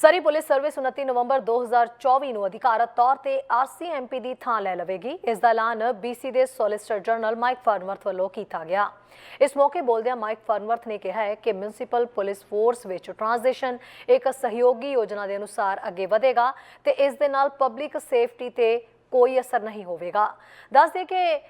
ਸਰੀ police service 29 ਨਵੰਬਰ 2024 ਨੂੰ ਅਧਿਕਾਰਤ ਤੌਰ ਤੇ ਆਰਸੀਐਮਪੀ ਦੀ ਥਾਂ ਲੈ ਲਵੇਗੀ। ਇਸ ਦਾ ਐਲਾਨ ਬੀਸੀ ਦੇ ਸੋਲਿਸਿਟਰ ਜਨਰਲ ਮਾਈਕ ਫਾਰਮਰਥ ਵੱਲੋਂ ਕੀਤਾ ਗਿਆ। ਇਸ ਮੌਕੇ ਬੋਲਦਿਆਂ ਮਾਈਕ ਫਾਰਮਰਥ ਨੇ ਕਿਹਾ ਹੈ ਕਿ ਮਿਊਨਿਸਪਲ ਪੁਲਿਸ ਫੋਰਸ ਵਿੱਚ ਟ੍ਰਾਂਜੀਸ਼ਨ ਇੱਕ ਸਹਿਯੋਗੀ ਯੋਜਨਾ ਦੇ ਅਨੁਸਾਰ ਅੱਗੇ ਵਧੇਗਾ ਤੇ ਇਸ ਦੇ ਨਾਲ ਪਬਲਿਕ ਸੇਫਟੀ ਤੇ ਕੋਈ ਅਸਰ ਨਹੀਂ ਹੋਵੇਗਾ। ਦੱਸਦੇ ਕਿ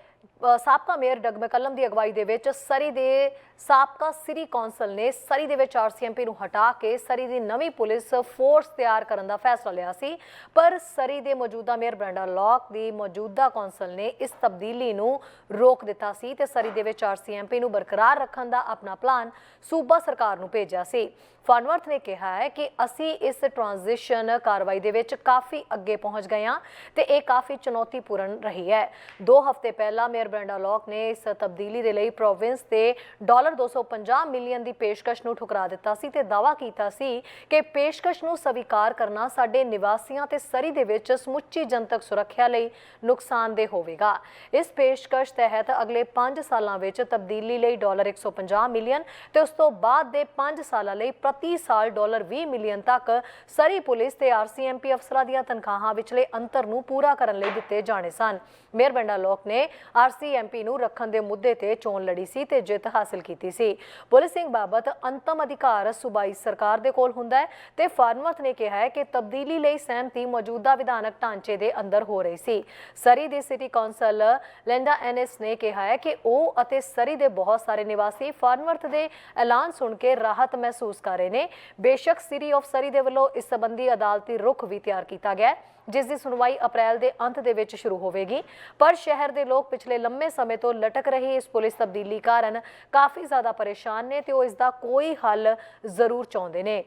ਸਾਬਕਾ ਮੇਅਰ ਡਗਮੇ ਕਲਮ ਦੀ ਅਗਵਾਈ ਦੇ ਵਿੱਚ ਸਰੀ ਦੇ ਸਾਬਕਾ ਸਿਟੀ ਕੌਂਸਲ ਨੇ ਸਰੀ ਦੇ ਵਿੱਚ ਆਰਸੀਐਮਪੀ ਨੂੰ ਹਟਾ ਕੇ ਸਰੀ ਦੀ ਨਵੀਂ ਪੁਲਿਸ ਫੋਰਸ ਤਿਆਰ ਕਰਨ ਦਾ ਫੈਸਲਾ ਲਿਆ ਸੀ। ਪਰ ਸਰੀ ਦੇ ਮੌਜੂਦਾ ਮੇਅਰ ਬ੍ਰੈਂਡਾ ਲੌਕ ਦੀ ਮੌਜੂਦਾ ਕੌਂਸਲ ਨੇ ਇਸ ਤਬਦੀਲੀ ਨੂੰ ਰੋਕ ਦਿੱਤਾ ਸੀ ਤੇ ਸਰੀ ਦੇ ਵਿੱਚ ਆਰਸੀਐਮਪੀ ਨੂੰ ਬਰਕਰਾਰ ਰੱਖਣ ਦਾ ਆਪਣਾ ਪਲਾਨ ਸੂਬਾ ਸਰਕਾਰ ਨੂੰ ਭੇਜਿਆ ਸੀ। ਫਨਵਰਥ ਨੇ ਕਿਹਾ ਹੈ ਕਿ ਅਸੀਂ ਇਸ ਟ੍ਰਾਂਜੀਸ਼ਨ ਕਾਰਵਾਈ ਦੇ ਵਿੱਚ ਕਾਫੀ ਅੱਗੇ ਪਹੁੰਚ ਗਏ ਹਾਂ ਤੇ ਇਹ ਕਾਫੀ ਚੁਣੌਤੀਪੂਰਨ ਰਹੀ ਹੈ। ਦੋ ਹਫ਼ਤੇ ਪਹਿਲਾਂ ਮੇਅਰ ਬ੍ਰੈਂਡਾ ਲੌਕ ਨੇ ਇਸ ਤਬਦੀਲੀ ਦੇ ਲਈ ਪ੍ਰੋਵਿੰਸ ਤੇ ਡਾਲਰ 250 ਮਿਲੀਅਨ ਦੀ ਪੇਸ਼ਕਸ਼ ਨੂੰ ਠੁਕਰਾ ਦਿੱਤਾ ਸੀ ਤੇ ਦਾਅਵਾ ਕੀਤਾ ਸੀ ਕਿ ਪੇਸ਼ਕਸ਼ ਨੂੰ ਸਵੀਕਾਰ ਕਰਨਾ ਸਾਡੇ ਨਿਵਾਸੀਆਂ ਤੇ ਸਰੀ ਦੇ ਵਿੱਚ ਸਮੁੱਚੀ ਜਨਤਕ ਸੁਰੱਖਿਆ ਲਈ ਨੁਕਸਾਨਦੇਹ ਹੋਵੇਗਾ। ਇਸ ਪੇਸ਼ਕਸ਼ ਤਹਿਤ ਅਗਲੇ 5 ਸਾਲਾਂ ਵਿੱਚ ਤਬਦੀਲੀ ਲਈ ਡਾਲਰ 150 ਮਿਲੀਅਨ ਤੇ ਉਸ ਤੋਂ ਬਾਅਦ ਦੇ 5 ਸਾਲਾਂ ਲਈ ਪ੍ਰਤੀ ਸਾਲ ਡਾਲਰ 20 ਮਿਲੀਅਨ ਤੱਕ ਸਰੀ ਪੁਲਿਸ ਤੇ ਆਰਸੀਐਮਪੀ ਅਫਸਰਾਂ ਦੀਆਂ ਤਨਖਾਹਾਂ ਵਿਚਲੇ ਅੰਤਰ ਨੂੰ ਪੂਰਾ ਕਰਨ ਲਈ ਦਿੱਤੇ ਜਾਣੇ ਸਨ। ਮੇਅਰ ਬੰਡਾ ਲੋਕ ਨੇ ਆਰਸੀਐਮਪੀ ਨੂੰ ਰੱਖਣ ਦੇ ਮੁੱਦੇ ਤੇ ਚੋਣ ਲੜੀ ਸੀ ਤੇ ਜਿੱਤ ਹਾਸਲ ਕੀਤੀ। ਸੀ। ਪੁਲਿਸਿੰਗ ਬਾਬਤ ਅੰਤਮ ਅਧਿਕਾਰ ਸੂਬਾਈ ਸਰਕਾਰ ਦੇ ਕੋਲ ਹੁੰਦਾ ਹੈ ਤੇ ਫਾਰਮਵਰਥ ਨੇ ਕਿਹਾ ਹੈ ਕਿ ਤਬਦੀਲੀ ਲਈ ਸਹਿਮਤੀ ਮੌਜੂਦਾ ਵਿਧਾਨਕ ਢਾਂਚੇ ਦੇ ਅੰਦਰ ਹੋ ਰਹੀ ਸੀ। ਸਰੀ ਦੀ ਸਿਟੀ ਕੌਂਸਲ ਲੈਂਡਾ ਐਨਐਸ ਨੇ ਕਿਹਾ ਹੈ ਕਿ ਉਹ ਅਤੇ ਸਰੀ ਦੇ ਬਹੁਤ ਸਾਰੇ ਨਿਵਾਸੀ ਫਾਰਮਵਰਥ ਦੇ ਐਲਾਨ ਸੁਣ ਕੇ ਰਾਹਤ ਮਹਿਸੂਸ ਕਰ ਰਹੇ ਨੇ। ਬੇਸ਼ੱਕ ਸਿਟੀ ਆਫ ਸਰੀ ਦੇ ਵੱਲੋਂ ਇਸ ਸੰਬੰਧੀ ਅਦਾਲਤੀ ਰੁਖ ਵੀ ਤਿਆਰ ਕੀਤਾ ਗਿਆ ਜਿਸ ਦੀ ਸੁਣਵਾਈ ਅਪ੍ਰੈਲ ਦੇ ਅੰਤ ਦੇ ਵਿੱਚ ਸ਼ੁਰੂ ਹੋਵੇਗੀ। ਪਰ ਸ਼ਹਿਰ ਦੇ ਲੋਕ ਪਿਛਲੇ ਲੰਮੇ ਸਮੇਂ ਤੋਂ ਲਟਕ ਰਹੀ ਇਸ ਪੁਲਿਸ ਤਬਦੀਲੀ ਕਾਰਨ ਕਾਫੀ ਜ਼ਿਆਦਾ ਪਰੇਸ਼ਾਨ ਨੇ ਤੇ ਉਹ ਇਸ ਦਾ ਕੋਈ ਹੱਲ ਜ਼ਰੂਰ ਚਾਹੁੰਦੇ ਨੇ।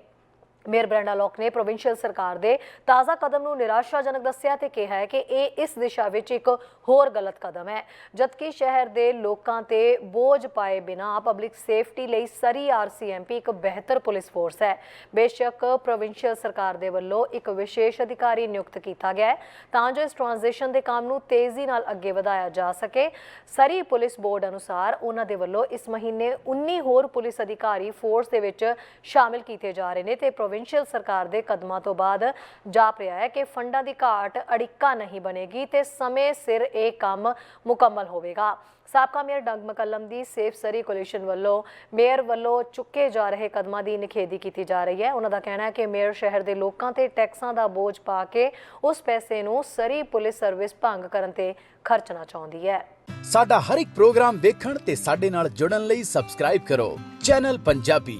ਮੇਅਰ ਬ੍ਰੈਂਡਾ ਲੋਕ ਨੇ ਪ੍ਰੋਵਿੰਸ਼ੀਅਲ ਸਰਕਾਰ ਦੇ ਤਾਜ਼ਾ ਕਦਮ ਨੂੰ ਨਿਰਾਸ਼ਾਜਨਕ ਦੱਸਿਆ ਤੇ ਕਿਹਾ ਹੈ ਕਿ ਇਹ ਇਸ ਦਿਸ਼ਾ ਵਿੱਚ ਇੱਕ ਹੋਰ ਗਲਤ ਕਦਮ ਹੈ। ਜਦਕਿ ਸ਼ਹਿਰ ਦੇ ਲੋਕਾਂ ਤੇ ਬੋਝ ਪਾਏ ਬਿਨਾ ਪਬਲਿਕ ਸੇਫਟੀ ਲਈ ਸਰੀ ਆਰਸੀਐਮਪੀ ਇੱਕ ਬਿਹਤਰ ਪੁਲਿਸ ਫੋਰਸ ਹੈ। ਬੇਸ਼ੱਕ ਪ੍ਰੋਵਿੰਸ਼ੀਅਲ ਸਰਕਾਰ ਦੇ ਵੱਲੋਂ ਇੱਕ ਵਿਸ਼ੇਸ਼ ਅਧਿਕਾਰੀ ਨਿਯੁਕਤ ਕੀਤਾ ਗਿਆ ਹੈ, ਤਾਂ ਜੋ ਇਸ ਟ੍ਰਾਂਜੀਸ਼ਨ ਦੇ ਕੰਮ ਨੂੰ ਤੇਜ਼ੀ ਨਾਲ ਅੱਗੇ ਵਧਾਇਆ ਜਾ ਸਕੇ। ਸਰੀ ਪੁਲਿਸ ਬੋਰਡ ਅਨੁਸਾਰ ਉਹਨਾਂ ਦੇ ਵੱਲੋਂ ਇਸ ਮਹੀਨੇ 19 ਹੋਰ ਪੁਲਿਸ ਅਧਿਕਾਰੀ ਫੋਰਸ ਦੇ ਵਿੱਚ ਸ਼ਾਮਿਲ ਕੀਤੇ ਜਾ ਰਹੇ ਨੇ ਤੇ ਪ੍ਰੋਵਿੰਸ਼ੀਅਲ ਸਰਕਾਰ ਦੇ ਕਦਮਾਂ ਤੋਂ ਬਾਅਦ ਜਾਪ ਰਿਹਾ ਹੈ ਕਿ ਫੰਡਾਂ ਦੀ ਘਾਟ ਅੜਿੱਕਾ ਨਹੀਂ ਬਣੇਗੀ ਤੇ ਸਮੇਂ ਸਿਰ ਇਹ ਕੰਮ ਮੁਕੰਮਲ ਹੋਵੇਗਾ। ਸਾਬਕਾ ਮੇਅਰ ਡੰਗ ਮਕਲਮ ਦੀ ਸੇਫ ਸਰੀ ਕੋਲੀਸ਼ਨ ਵੱਲੋਂ ਮੇਅਰ ਵੱਲੋਂ ਚੁੱਕੇ ਜਾ ਰਹੇ ਕਦਮਾਂ ਦੀ ਨਿਖੇਧੀ ਕੀਤੀ ਜਾ ਰਹੀ ਹੈ। ਉਹਨਾਂ ਦਾ ਕਹਿਣਾ ਹੈ ਕਿ ਮੇਅਰ ਸ਼ਹਿਰ ਦੇ ਲੋਕਾਂ ਤੇ ਟੈਕਸਾਂ ਦਾ ਬੋਝ ਪਾ ਕੇ ਉਸ ਪੈਸੇ ਨੂੰ ਸਰੀ ਪੁਲਿਸ ਸਰਵਿਸ ਭੰਗ ਕਰਨ ਤੇ ਖਰਚਣਾ ਚਾਹੁੰਦੀ ਹੈ। ਸਾਡਾ ਹਰ ਇੱਕ ਪ੍ਰੋਗਰਾਮ ਦੇਖਣ ਤੇ ਸਾਡੇ ਨਾਲ ਜੁੜਨ ਲਈ ਸਬਸਕ੍ਰਾਈਬ ਕਰੋ। ਚੈਨਲ ਪੰਜਾਬੀ